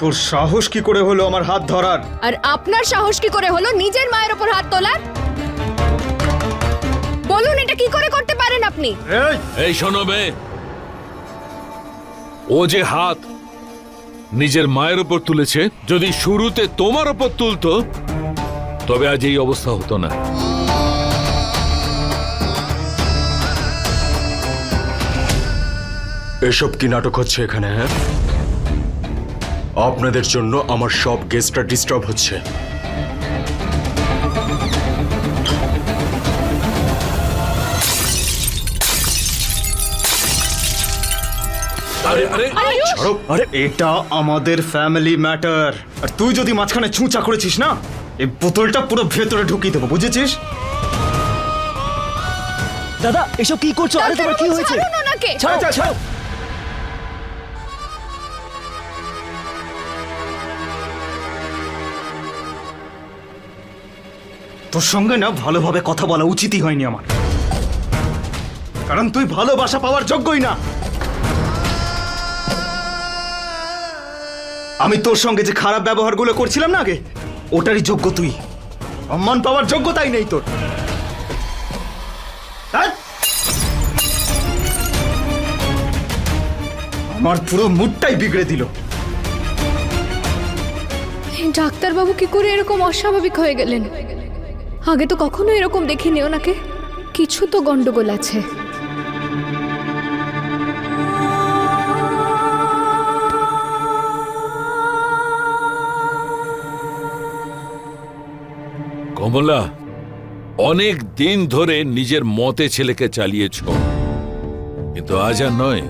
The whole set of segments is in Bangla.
তোর সাহস কি করে হলো আমার হাত ধরার? আর আপনার সাহস কি করে হলো নিজের মায়ের ওপর হাত তোলার? বলুন এটা কি করে করতে পারেন আপনি? এই! এই শোনো বে। ও যে হাত নিজের মায়ের উপর তুলেছে যদি শুরুতে তোমার উপর তুলতো তবে আজ এই অবস্থা হতো না। এসব কি নাটক হচ্ছে এখানে হ্যাঁ? আপনাদের জন্য আমার সব গেস্টরা ডিস্টার্ব হচ্ছে। আরে আরে ছাড়ো আরে এটা আমাদের ফ্যামিলি ম্যাটার আর তুই যদি মাঝখানে ছুঁচা করেছিস না এই বোতলটা পুরো ভেতরে ঢুকিয়ে দেবো বুঝেছিস? দাদা এসব কি করছ? আরে তোমার কি হয়েছে? ছাড়ুন ওনাকে। ছাড়ো। তোর সঙ্গে না ভালোভাবে কথা বলা উচিতই হয়নি আমার। কারণ তুই ভালোবাসা পাওয়ার যোগ্যই না। আমি তোর সঙ্গে যে খারাপ ব্যবহারগুলো করছিলাম না আগে, ওটারই যোগ্য তুই। সম্মান পাওয়ার যোগ্যতাই নেই তোর। ধ্যাৎ। আমার পুরো মুডটাই বিগড়ে দিল। ডাক্তারবাবু কি করে এরকম অস্বাভাবিক হয়ে গেলেন? আগে তো কখনো এরকম দেখিনি ওনাকে কিছু তো গন্ডগোল আছে। কমলা, অনেক দিন ধরে নিজের মতে ছেলেকে চালিয়েছ। কিন্তু আজ আর নয়।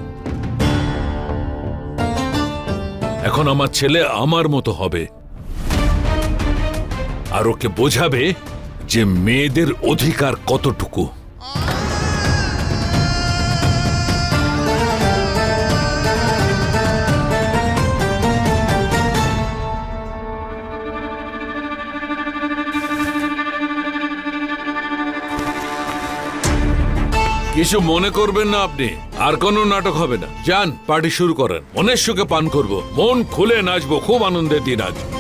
এখন আমার ছেলে আমার মতো হবে। আর ওকে বোঝাবে যে মেয়েদের অধিকার কতটুকু? কিছু মনে করবেন না আপনি। আর কোনো নাটক হবে না। যান, পার্টি শুরু করেন। মনের সুখে পান করব। মন খুলে নাচবো। খুব আনন্দের দিন আজ।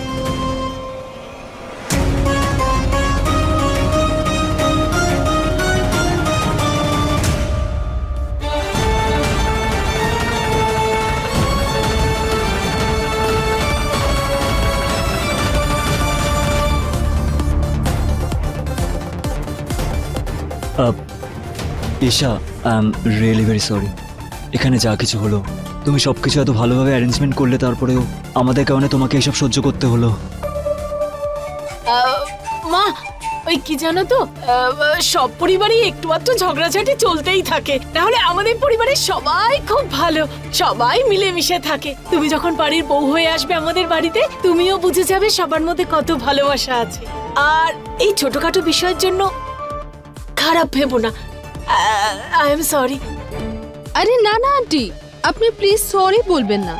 Isha I am really very sorry এখানে যা কিছু হলো, তুমি সব কিছু এত ভালোভাবে অ্যারেঞ্জমেন্ট করলে তারপরেও আমাদের কারণে তোমাকে এসব সহ্য করতে হলো। মা, ওই কি জানো তো? সব পরিবারই একটু আধটু ঝগড়াঝাটি চলতেই থাকে। তাহলে আমাদের পরিবারের সবাই খুব ভালো, সবাই মিলেমিশে থাকে। তুমি যখন বাড়ির বউ হয়ে আসবে আমাদের বাড়িতে, তুমিও বুঝে যাবে সবার মধ্যে কত ভালোবাসা আছে। আর এই ছোটখাটো বিষয়ের জন্য খারাপ ভেবো না। আই এম সরি আরে না না আন্টি। আপনি প্লিজ সরি বলবেন না।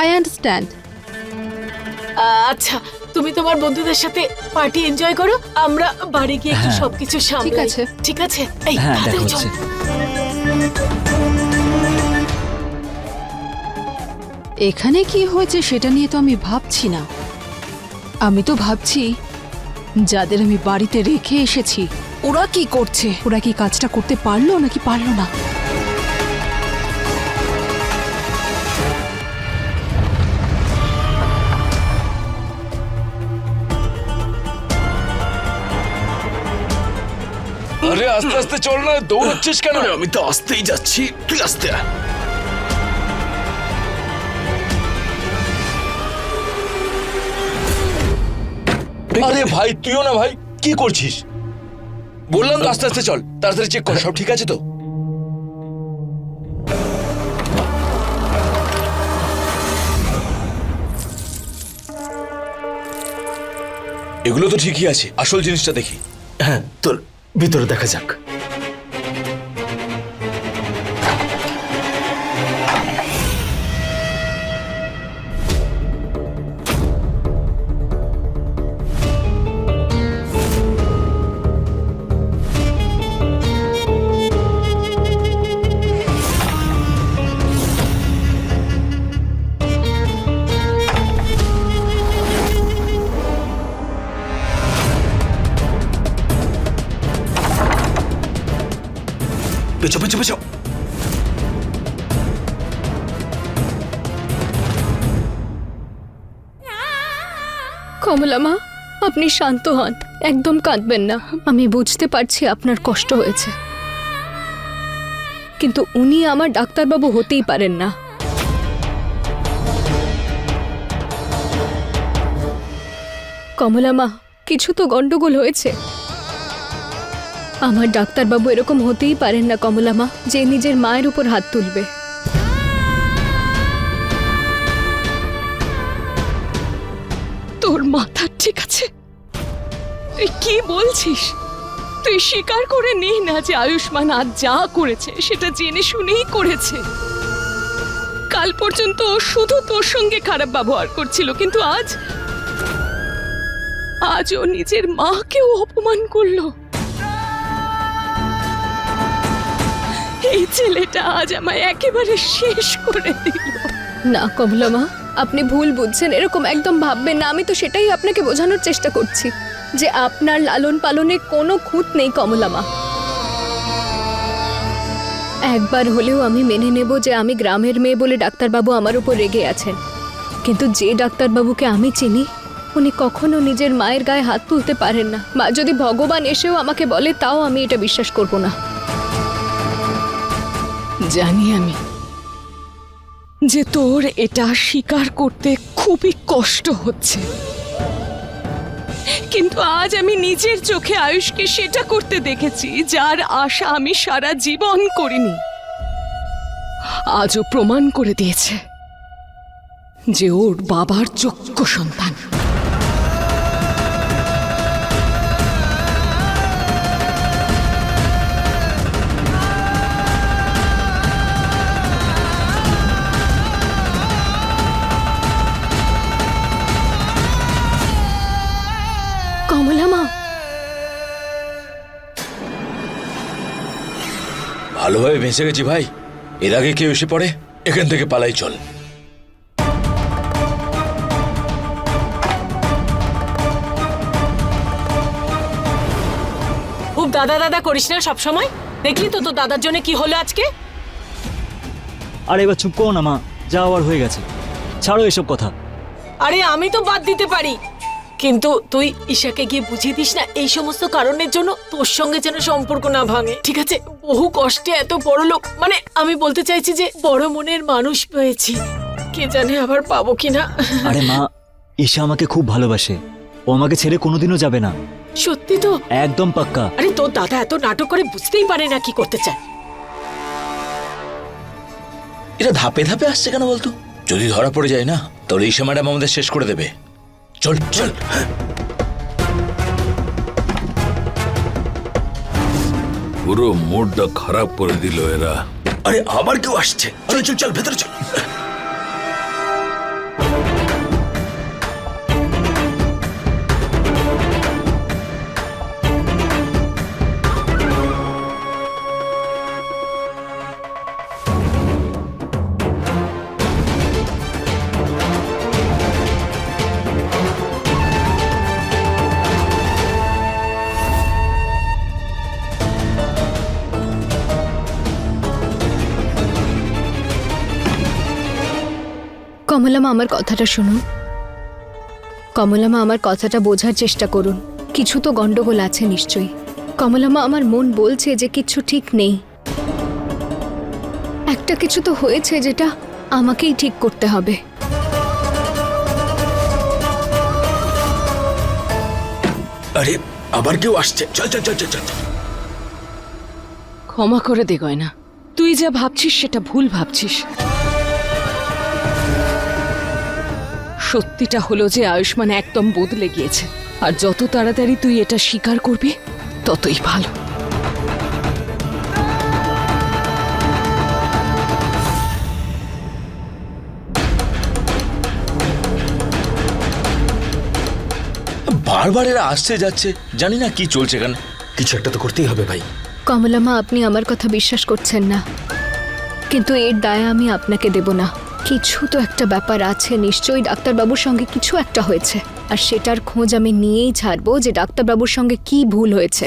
আই আন্ডারস্ট্যান্ড আচ্ছা তুমি তোমার বন্ধুদের সাথে পার্টি এনজয় করো আমরা বাড়ি গিয়ে একটু হ্যাঁ। সবকিছু সামলাই আছে। ঠিক আছে? এই হ্যাঁ দেখা তাড়াতাড়ি চল। হচ্ছে এখানে কি হয়েছে সেটা নিয়ে তো আমি ভাবছি না। আমি তো ভাবছি যাদের আমি বাড়িতে রেখে এসেছি ওরা কি করছে? ওরা কি কাজটা করতে পারল নাকি পারল না? আরে আস্তে আস্তে চল না দৌড়াচ্ছিস কেন? আমি তো আসতেই যাচ্ছি তুই আসতে। আরে ভাই তুইও না ভাই কি করছিস? বললাম তো আস্তে আস্তে চল, তাড়াতাড়ি চেক কর, সব ঠিক আছে তো? এগুলো তো ঠিকই আছে, আসল জিনিসটা দেখি। হ্যাঁ তোর ভিতরে দেখা যাক। পেছো পেছো পেছো কমলা মা, আপনি শান্ত হন। একদম কাঁদবেন না। আমি বুঝতে পারছি আপনার কষ্ট হয়েছে। কিন্তু উনি আমার ডাক্তারবাবু হতেই পারেন না। কমলা মা, কিছু তো গন্ডগোল হয়েছে। আমার ডাক্তারবাবু এরকম হতেই পারেন না কমলা মা যে নিজের মায়ের উপর হাত তুলবে। তোর মাথা ঠিক আছে? তুই কি বলছিস? তুই স্বীকার করে নে না যে আয়ুষ্মান আজ যা করেছে, সেটা জেনে শুনেই করেছে। কাল পর্যন্ত শুধু তোর সঙ্গে খারাপ ব্যবহার করছিল, কিন্তু আজ আজ ও নিজের মাকেও অপমান করল। এই ছেলেটা আজ আমায় একেবারে শেষ করে দিল। না, কমলা মা, আপনি ভুল বুঝছেন, এরকম একদম ভাববেন না, আমি তো সেটাই আপনাকে বোঝানোর চেষ্টা করছি, যে আপনার লালন পালনে কোনো খুঁত নেই, কমলা মা। একবার হলেও আমি মেনে নেব যে আমি গ্রামের মেয়ে বলে ডাক্তারবাবু আমার উপর রেগে আছেন। কিন্তু যে ডাক্তারবাবুকে আমি চিনি, উনি কখনো নিজের মায়ের গায়ে হাত তুলতে পারেন না। মা, যদি ভগবান এসেও আমাকে বলে, তাও আমি এটা বিশ্বাস করব না। জানি আমি যে তোর এটা স্বীকার করতে খুবই কষ্ট হচ্ছে। কিন্তু আজ আমি নিজের চোখে আয়ুষকে সেটা করতে দেখেছি, যার আশা আমি সারা জীবন করিনি। আজও প্রমাণ করে দিয়েছে যে ওর বাবার যোগ্য সন্তান। ভালোভাবে ভেসে গেছি ভাই। এর আগে কেউ এসে পড়ে এখান থেকে পালাই চল। খুব দাদা দাদা করিস না সব সময় দেখলি তো তোর দাদার জন্য কি হলো আজকে? আরে এবার চুপ করো না মা। যা হওয়ার হয়ে গেছে। ছাড়ো এসব কথা। আরে আমি তো বাদ দিতে পারি। কিন্তু তুই ঈশাকে গিয়ে বুঝিয়ে দিস না এই সমস্ত কারণের জন্য তোর সঙ্গে যেন সম্পর্ক না ভাঙে ঠিক আছে? বহু কষ্টে এত বড় লোক। মানে আমি বলতে চাইছি যে বড় মনের মানুষ পেয়েছি কে জানে আবার পাবো কিনা। আরে মা ঈশা আমাকে খুব ভালোবাসে। ও আমাকে ছেড়ে কোনোদিনও যাবে না। সত্যি তো? একদম পাক্কা। আরে তোর দাদা এত নাটক করে বুঝতেই পারে না কি করতে চায়। এটা ধাপে ধাপে আসছে কেন বলতো? যদি ধরা পড়ে যায় না তাহলে ঈশা ম্যাডাম আমাদের শেষ করে দেবে। চল চল। পুরো মুডটা খারাপ করে দিল এরা। আরে আবার কেউ আসছে। চল চল চল, ভেতরে চল। কমলামা আমার কথাটা শুনুন। কমলামা আমার কথাটা বোঝার চেষ্টা করুন। কিছু তো গন্ডগোল আছে নিশ্চয়ই। কমলামা আমার মন বলছে যে কিছু ঠিক নেই। একটা কিছু তো হয়েছে যেটা আমাকেই ঠিক করতে হবে। আরে আবার কেউ আসছে। চল চল চল চল চল। ক্ষমা করে দে গয়না। তুই যা ভাবছিস সেটা ভুল ভাবছিস। সত্যিটা হলো যে আয়ুষ্মান একদম বদলে গিয়েছে। আর যত তাড়াতাড়ি তুই এটা স্বীকার করবি ততই ভালো। বারবার এরা আসছে যাচ্ছে জানি না কি চলছে এখানে। কিছু একটা তো করতেই হবে ভাই। কমলামা আপনি আমার কথা বিশ্বাস করছেন না। কিন্তু এর দায় আমি আপনাকে দেব না। কিছু তো একটা ব্যাপার আছে, নিশ্চয়ই ডাক্তারবাবুর সঙ্গে কিছু একটা হয়েছে। আর সেটার খোঁজ আমি নিয়েই ছাড়বো যে ডাক্তারবাবুর সঙ্গে কি ভুল হয়েছে।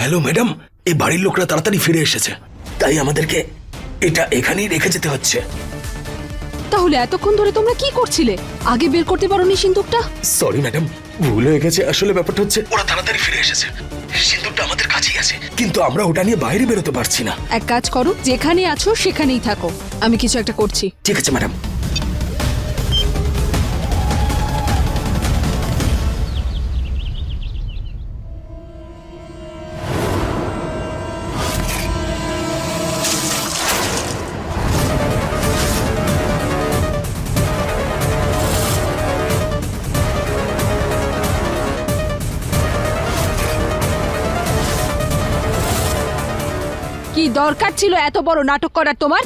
হ্যালো ম্যাডাম এই বাড়ির লোকরা তাড়াতাড়ি ফিরে এসেছে। তাই আমাদেরকে এটা এখানেই রেখে যেতে হচ্ছে। তাহলে এতক্ষণ ধরে তোমরা কি করছিলে? আগে বের করতে পারোনি সিন্দুকটা? সরি ম্যাডাম ভুল হয়ে গেছে। আসলে ব্যাপারটা হচ্ছে ওরা তাড়াতাড়ি ফিরে এসেছে। সিন্দুকটা আমাদের কাছেই আছে। কিন্তু আমরা ওটা নিয়ে বাইরে বেরোতে পারছি না। এক কাজ করো যেখানে আছো সেখানেই থাকো। আমি কিছু একটা করছি। ঠিক আছে ম্যাডাম দরকার ছিল এত বড় নাটক করার তোমার?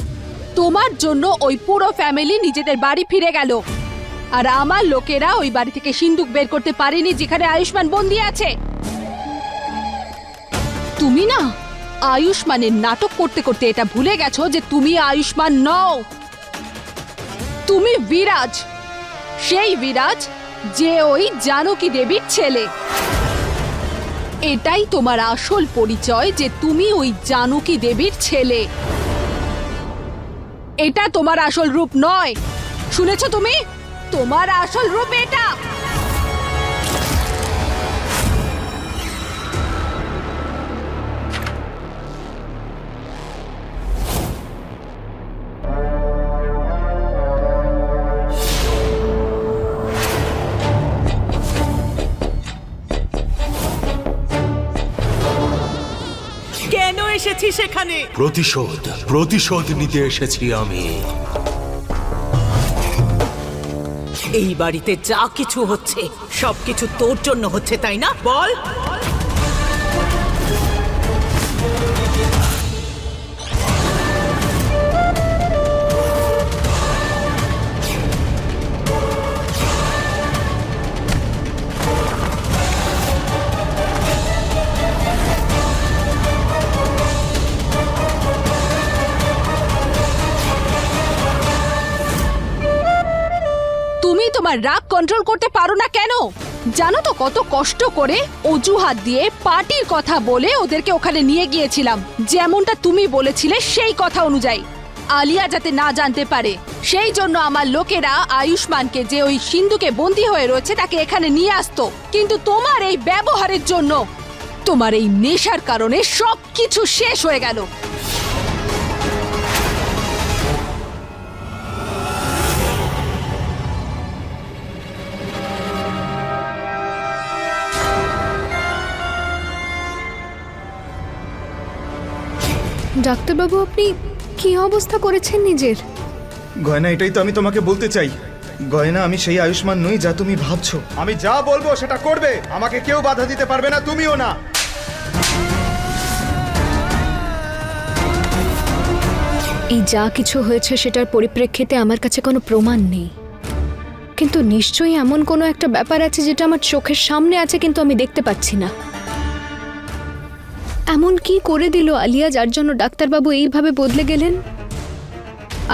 তোমার জন্য ওই পুরো ফ্যামিলি নিজেদের বাড়ি ফিরে গেল। আর আমার লোকেরা ওই বাড়ি থেকে সিন্দুক বের করতে পারেনি যেখানে আয়ুষ্মান বন্দি আছে। তুমি না আয়ুষ্মানের নাটক করতে করতে এটা ভুলে গেছো যে তুমি আয়ুষ্মান নও। তুমি বিরাজ, সেই বিরাজ, যে ওই জানকী দেবীর ছেলে। এটাই তোমার আসল পরিচয় যে তুমি ওই জানকী দেবীর ছেলে। এটা তোমার আসল রূপ নয়। শুনেছ তুমি? তোমার আসল রূপ এটা। এসেছি সেখানে। প্রতিশোধ প্রতিশোধ নিতে এসেছি আমি। এই বাড়িতে যা কিছু হচ্ছে সবকিছু তোর জন্য হচ্ছে তাই না? বল। তোমার রাগ কন্ট্রোল করতে পারো না কেন? জানো তো কত কষ্ট করে অজুহাত দিয়ে পার্টির কথা বলে ওদেরকে ওখানে নিয়ে গিয়েছিলাম। যেমনটা তুমি বলেছিলে সেই কথা অনুযায়ী। আলিয়া যাতে না জানতে পারে, সেই জন্য আমার লোকেরা আয়ুষ্মানকে যে ওই সিন্ধুকে বন্দী হয়ে রয়েছে তাকে এখানে নিয়ে আসতো। কিন্তু তোমার এই ব্যবহারের জন্য, তোমার এই নেশার কারণে সব কিছু শেষ হয়ে গেল। ডাক্তারবাবু আপনি কি অবস্থা করেছেন নিজের? গয়না এটাই তো আমি তোমাকে বলতে চাই। গয়না আমি সেই আয়ুষ্মান নই যা তুমি ভাবছ। আমি যা বলব সেটা করবে। আমাকে কেউ বাধা দিতে পারবে না তুমিও না। এই যা কিছু হয়েছে সেটার পরিপ্রেক্ষিতে আমার কাছে কোনো প্রমাণ নেই। কিন্তু নিশ্চয়ই এমন কোনো একটা ব্যাপার আছে যেটা আমার চোখের সামনে আছে কিন্তু আমি দেখতে পাচ্ছি না। এমন কি করে দিল আলিয়া যার জন্য ডাক্তারবাবু এইভাবে বদলে গেলেন?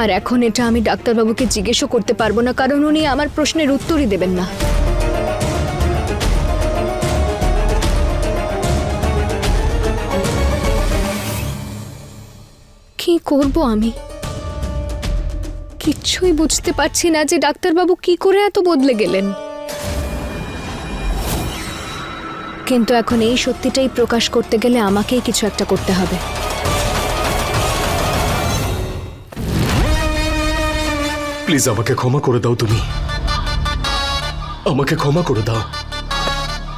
আর এখন এটা আমি ডাক্তারবাবুকে জিজ্ঞেসও করতে পারব না, কারণ উনি আমার প্রশ্নের উত্তরই দেবেন না। কি করব আমি? কিচ্ছুই বুঝতে পারছি না যে ডাক্তারবাবু কি করে এত বদলে গেলেন। কিন্তু এখন এই সত্যিটাই প্রকাশ করতে গেলে আমাকেই কিছু একটা করতে হবে। প্লিজ আমাকে ক্ষমা করে দাও তুমি। আমাকে ক্ষমা করে দাও।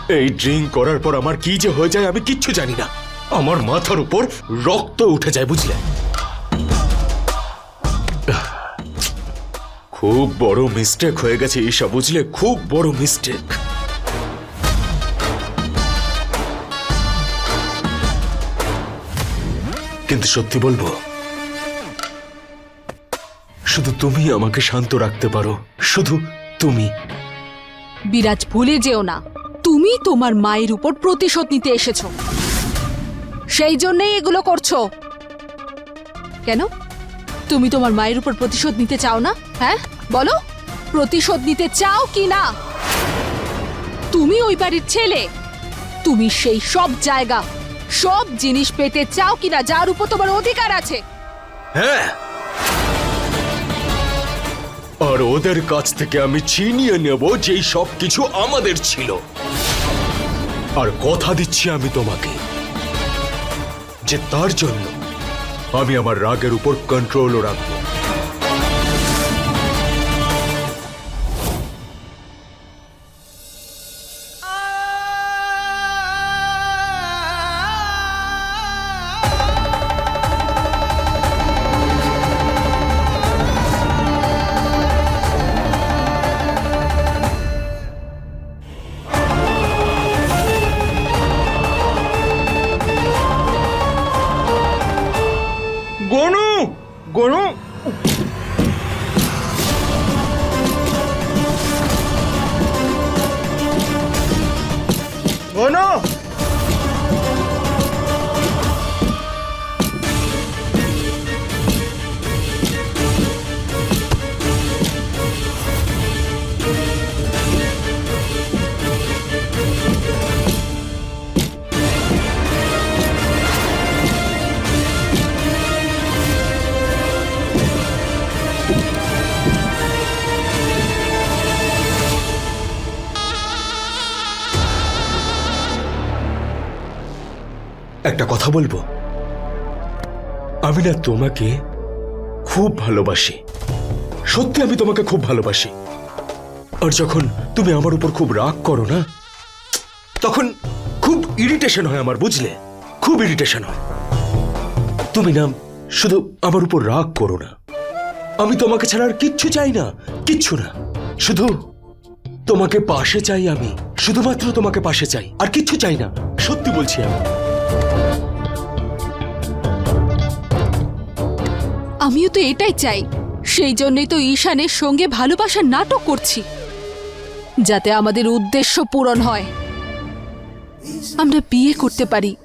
এই ড্রিঙ্ক করার পর আমার কি যে হয়ে যায় আমি কিচ্ছু জানি না। আমার মাথার উপর রক্ত উঠে যায়, বুঝলে? খুব বড় মিস্টেক হয়ে গেছে ঈশা, বুঝলে? খুব বড় মিস্টেক কিন্তু সত্যি বলব, শুধু তুমি আমাকে শান্ত রাখতে পারো, শুধু তুমি। বিরাজ, ভুলে যেও না তুমি তোমার মায়ের উপর প্রতিশোধ নিতে এসেছ। সেই জন্যই এগুলো করছ। কেন? তুমি তোমার মায়ের উপর প্রতিশোধ নিতে চাও না? হ্যাঁ? বলো, প্রতিশোধ নিতে চাও কি না? তুমি ওই বাড়ির ছেলে, তুমি সেই সব জায়গা। সব জিনিস পেতে চাও কিনা যার উপর তোমার অধিকার আছে। হ্যাঁ। আর ওদের কাছ থেকে আমি ছিনিয়ে নেব যেই সব কিছু আমাদের ছিল। আর কথা দিচ্ছি আমি তোমাকে, যে তার জন্য আমি আমার রাগের উপর কন্ট্রোলও রাখব। একটা কথা বলব? আমি না তোমাকে খুব ভালোবাসি। সত্যি আমি তোমাকে খুব ভালোবাসি। আর যখন তুমি আমার উপর খুব রাগ করো না, তখন খুব ইরিটেশন হয় আমার, বুঝলে? খুব ইরিটেশন হয়। তুমি না, শুধু আমার উপর রাগ করো না। আমি তোমাকে ছাড়া আর কিচ্ছু চাই না, কিচ্ছু না। শুধু তোমাকে পাশে চাই আমি, শুধুমাত্র তোমাকে পাশে চাই, আর কিচ্ছু চাই না, সত্যি বলছি আমি। আমিও তো এটাই চাই। সেই জন্যই তো ঈশানের সঙ্গে ভালোবাসার নাটক করছি। যাতে আমাদের উদ্দেশ্য পূরণ হয়। আমরা বিয়ে করতে পারি।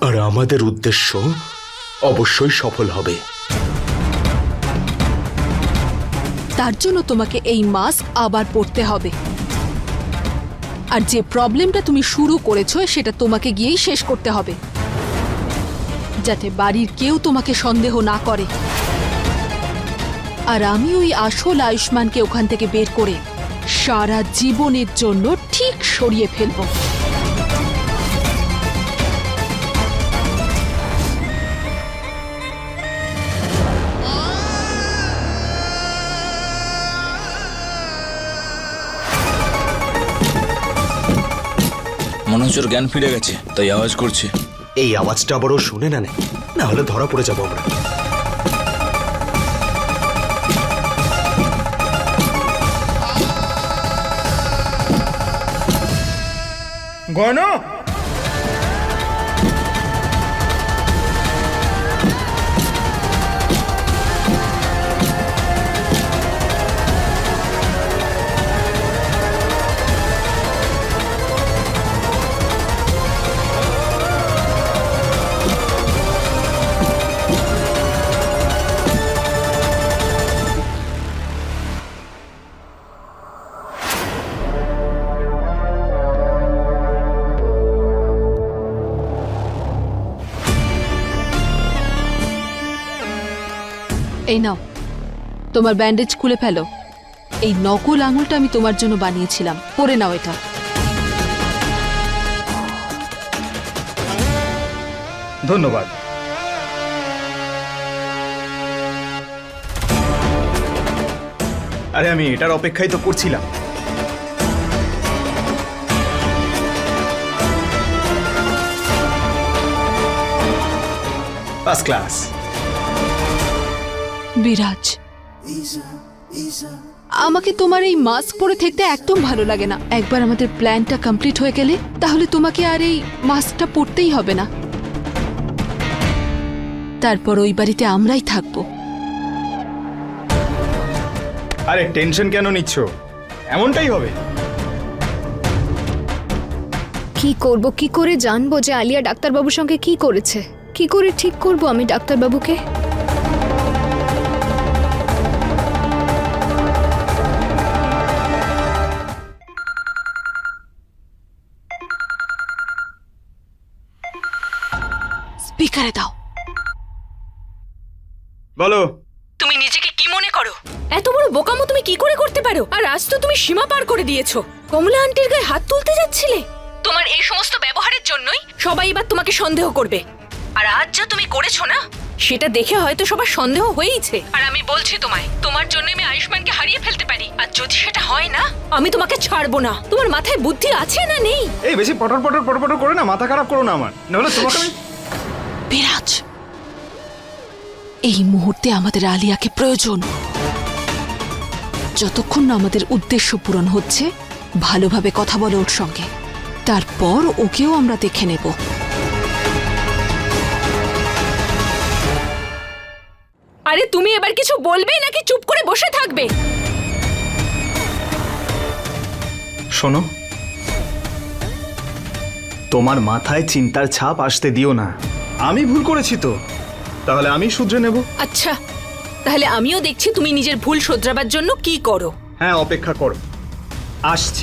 আর আমাদের উদ্দেশ্য অবশ্যই সফল হবে। তার জন্য তোমাকে এই মাস্ক আবার পরতে হবে। আর যে প্রবলেমটা তুমি শুরু করেছ সেটা তোমাকে গিয়েই শেষ করতে হবে। যাতে বাড়ির কেউ তোমাকে সন্দেহ না করে। আর আমি ওই আসল আয়ুষ্মানকে ওখান থেকে বের করে সারা জীবনের জন্য ঠিক সরিয়ে ফেলব। মনে জ্ঞান ফিরে গেছে, তাই আওয়াজ করছে। এই আওয়াজটা আবারও শুনে না নে। হলে ধরা পড়ে যাব আমরা গনু এই নাও। তোমার ব্যান্ডেজ খুলে ফেলো। এই নকল আঙুলটা আমি তোমার জন্য বানিয়েছিলাম। পরে নাও এটা। ধন্যবাদ। আরে আমি এটার অপেক্ষাই তো করছিলাম। ফার্স্ট ক্লাস বিরাজ আমাকে তোমার এই মাস্ক পরে থাকতে একদম ভালো লাগে না। একবার আমাদের প্ল্যানটা কমপ্লিট হয়ে গেলে তাহলে তোমাকে আর এই মাস্কটা পরতেই হবে না। তারপর ওই বাড়িতে আমরাই থাকব। আরে টেনশন কেন নিচ্ছ? এমনটাই হবে। কি করব কি করে জানব যে আলিয়া ডাক্তারবাবুর সঙ্গে কি করেছে? কি করে ঠিক করব আমি ডাক্তারবাবুকে? বলো। তুমি নিজেকে কি মনে করো? এত বড় বোকামো তুমি কি করে করতে পারো? আর আজ তো তুমি সীমা পার করে দিয়েছ। কমলা আন্টির গায়ে হাত তুলতে যাচ্ছিলে? তোমার এই সমস্ত ব্যবহারের জন্যই সবাই এবার তোমাকে সন্দেহ করবে। আর আজ যা তুমি করেছ না? সেটা দেখে হয়তো সবার সন্দেহ হয়েইছে। আর আমি বলছি তোমায় তোমার জন্য আমি আয়ুষ্মানকে হারিয়ে ফেলতে পারি। আর যদি সেটা হয় না? আমি তোমাকে ছাড়বো না। তোমার মাথায় বুদ্ধি আছে না নেই? এই বেশি পটর পটর পটর পটর করে না মাথা খারাপ করো না আমার। নাহলে তোমাকে আমি বিরাজ এই মুহূর্তে আমাদের আলিয়াকে প্রয়োজন। যতক্ষণ না আমাদের উদ্দেশ্য পূরণ হচ্ছে ভালোভাবে কথা বলো ওর সঙ্গে। তারপর ওকেও আমরা দেখে নেব। আরে তুমি এবার কিছু বলবে নাকি চুপ করে বসে থাকবে? শোনো তোমার মাথায় চিন্তার ছাপ আসতে দিও না। আমি ভুল করেছি তো? তাহলে আমি শুধরে নেব। আচ্ছা তাহলে আমিও দেখছি তুমি নিজের ভুল শোধরাবার জন্য কি করো। হ্যাঁ অপেক্ষা করো। আসছি।